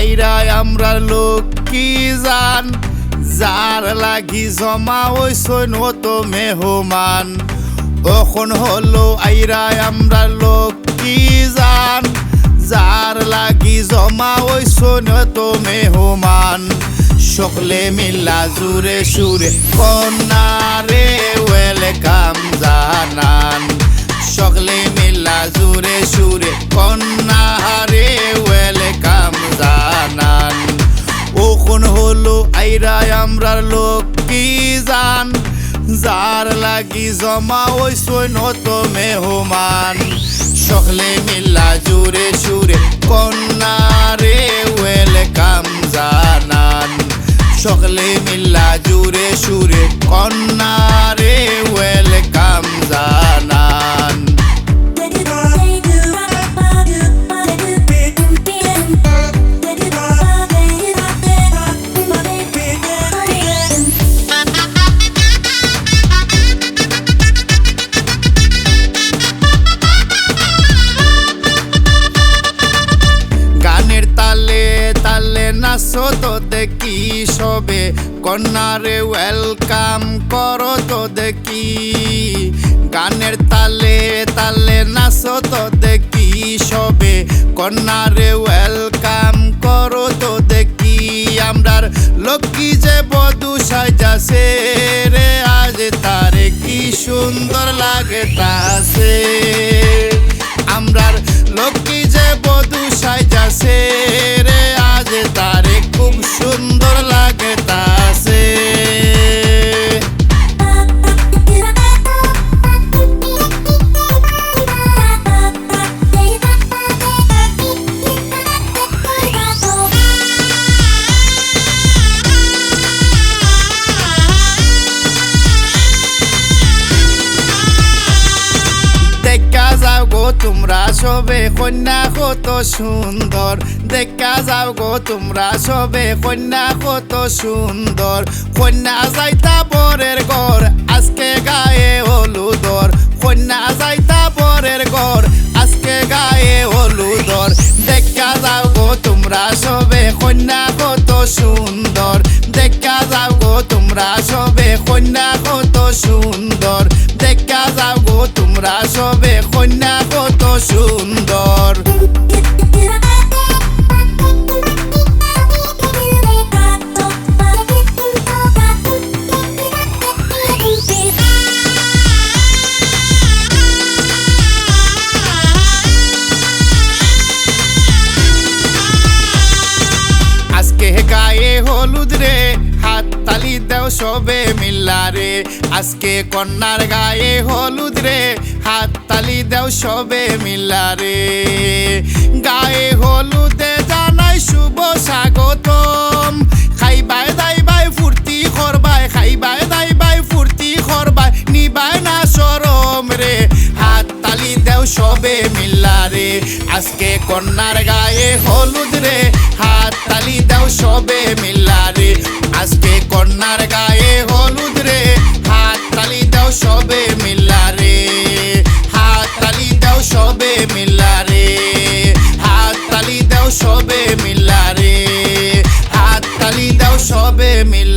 আইরাই আমরা লোক কি জান? যার লাগি জমা হইছই নত মেহমান। তখন হলো আইরাই আমরা লোক কি জান? যার লাগি জমা হইছই নত মেহমান। সকলে মিল্লা জুরে সুরে কন্যারে ওয়েলকাম জানান। সকলে মিল্লা জুরে সুরে কন্যারে। হলো আইরাই আমরা লোক কি জান? যার লাগি জমা ওই সৈন্য তো মেহমান। সকলে মিল্লা জুড়ে সুরে কন্যারে সবে কন্যারে ওয়েলকাম করো তো দেখি। গানের তালে তালে নাচো তো দেখি সবে কন্যারে ওয়েলকাম করো তো দেখি। আমরার লক্ষ্মী যে বধু সাজাছে রে, আজ তারে কি সুন্দর লাগে তাসে আমরার লক্ষ্মী যে বধু সাজাছে সবে কন্যা কত সুন্দর। দেখা যাও গো তোমরা সবে কন্যা কত সুন্দর। কন্যা যাইতা বরের ঘর, আজকে গায়ে হলুদর কন্যা যাইতা বরের ঘর, আজকে গায়ে হলুদর দেখা যাও গো তোমরা সবে কন্যা কত সুন্দর। দেখা যাও গো তোমরা সবে কন্যা কত সুন্দর। দেখা যাও গো তোমরা সবে কত সুন্দর হাত তালি দেও সবে মিল্লা রে আজকে কন্যার গায়ে হলুদ রে। হাত তালি দেও সবে মিল্লা রে গায়ে হলুদে জানাই শুভ স্বাগতম। খাইবাই দাইবাই ফুর্তি করবাই, খাইবাই দাইবাই ফুর্তি করবাই, নিবাই না সরম রে। হাত তালি দেও সবে মিল্লা রে আজকে কন্যার গায়ে হলুদ রে। হাত তালি দাও সবে মিল্লা সবে মিল্লা